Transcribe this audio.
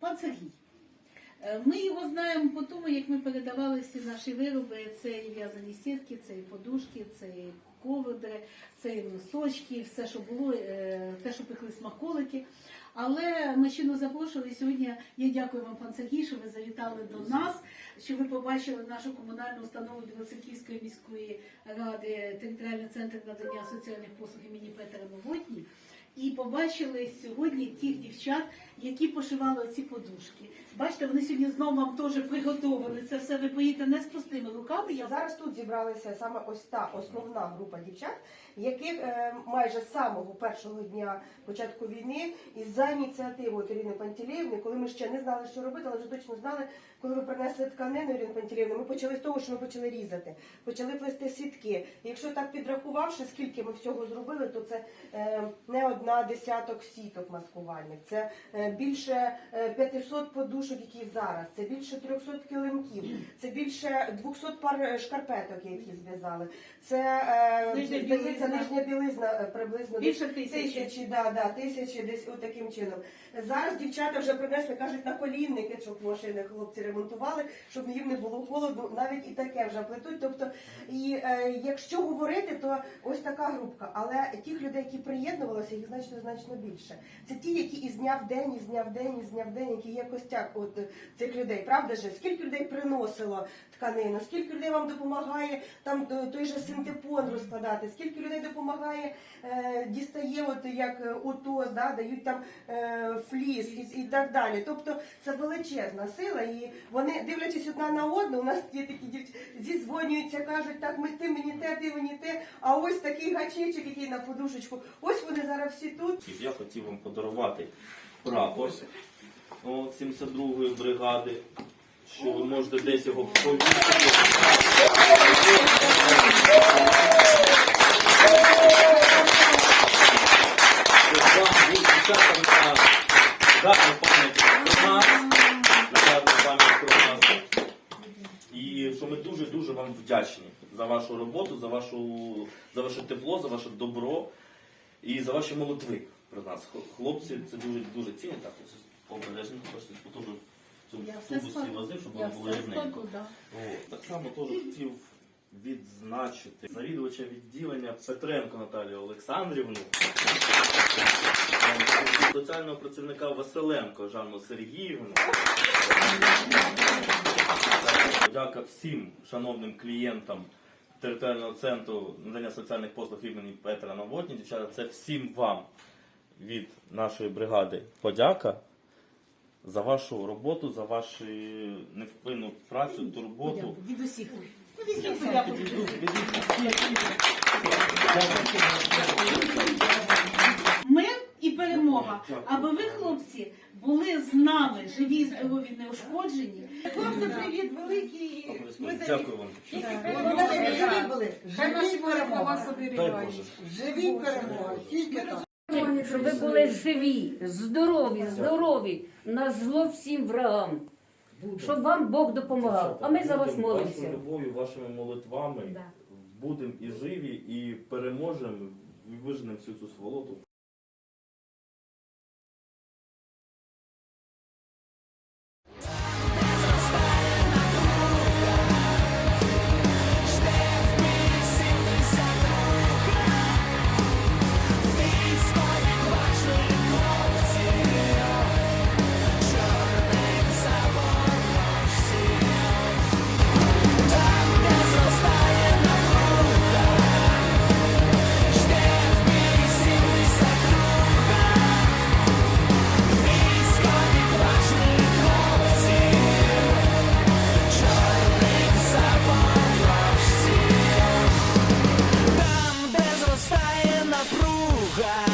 Пан Сергій. Е, Ми його знаємо по тому, як ми передавали всі наші вироби. Це і в'язані сітки, це і подушки, це і ковдри, це і носочки, все, що було, е, те, що пекли смаколики. Але ми ще запрошували. Сьогодні я дякую вам, пан Сергій, що ви завітали до нас, що ви побачили нашу комунальну установу Білоцерківської міської ради, територіальний центр надання соціальних послуг імені Петра Новотні. І побачили сьогодні тих дівчат, які пошивали ці подушки. Бачите, вони сьогодні знову вам теж приготовили. Це все ви поїдете не з пустими руками. Я Зараз тут зібралися саме ось та основна група дівчат, яких е, майже з самого першого дня початку війни і за ініціативою Ірини Пантелєвни, коли ми ще не знали, що робити, але вже точно знали, коли ви принесли тканину Ірини Пантелєвни, ми почали з того, що ми почали різати, почали плести сітки. Якщо так підрахувавши, скільки ми всього зробили, то це е, не одна десяток сіток маскувальних, це е, більше е, 500 подушок, які зараз, це більше 300 килимків, це більше 200 пар е, шкарпеток, які зв'язали. Це е, Нижня здається, білизна. нижня білизна е, приблизно Більше тисячі. тисячі, да, да, тисячі десь от чином. Зараз дівчата вже принесли, кажуть, на колінники, щоб машини хлопці ремонтували, щоб їм не було холодно, навіть і таке вже плетуть. Тобто, і е, якщо говорити, то ось така групка. Але тих людей, які приєднувалися, їх значно значно більше. Це ті, які із дня в день, із дня в день, із дня в день, які є костяк от цих людей. Правда ж? Скільки людей приносило тканину, скільки людей вам допомагає там е, той же синтепон розкладати, скільки людей допомагає, е, дістає, от як е, УТОС, да, дають там фліс і, і так далі. Тобто це величезна сила, і вони дивлячись одна на одну, у нас є такі дівчата, зізвонюються, кажуть, так ми ти мені те, ти мені те, а ось такий гачечок, який на подушечку. Ось вони зараз всі тут. Я хотів вам подарувати прапор от, 72-ї бригади, що ви можете десь його повісити. Щоб вам був дівчатам на гарну пам'ять про нас, на гарну пам'ять про нас. І що ми дуже-дуже вам вдячні за вашу роботу, за, вашу, за ваше тепло, за ваше добро і за ваші молитви про нас. Хлопці це дуже дуже цінять. Так, обережно, теж цю Я все тубусі возив, щоб воно було рівненько. да. О, Так само теж хотів відзначити завідувача відділення Петренко Наталію Олександрівну, соціального працівника Василенко Жанну Сергіївну. Дяка всім шановним клієнтам територіального центру надання соціальних послуг імені Петра Новотні. Дівчата, це всім вам від нашої бригади подяка за вашу роботу, за вашу невпинну працю, турботу. Від усіх. Ну, візьміть Дякую. Аби ви, хлопці, були з нами, живі, здорові, неушкоджені. Хлопці, привіт, великий. Ми за Дякую вам. Живі були. Живі перемога. Живі перемога. Тільки так. Щоб ви були живі, здорові, здорові, на зло всім врагам. Щоб вам Бог допомагав. А ми за вас молимося. Вашою любов'ю, вашими молитвами будемо і живі, і переможемо, і виженемо всю цю сволоту. напруга.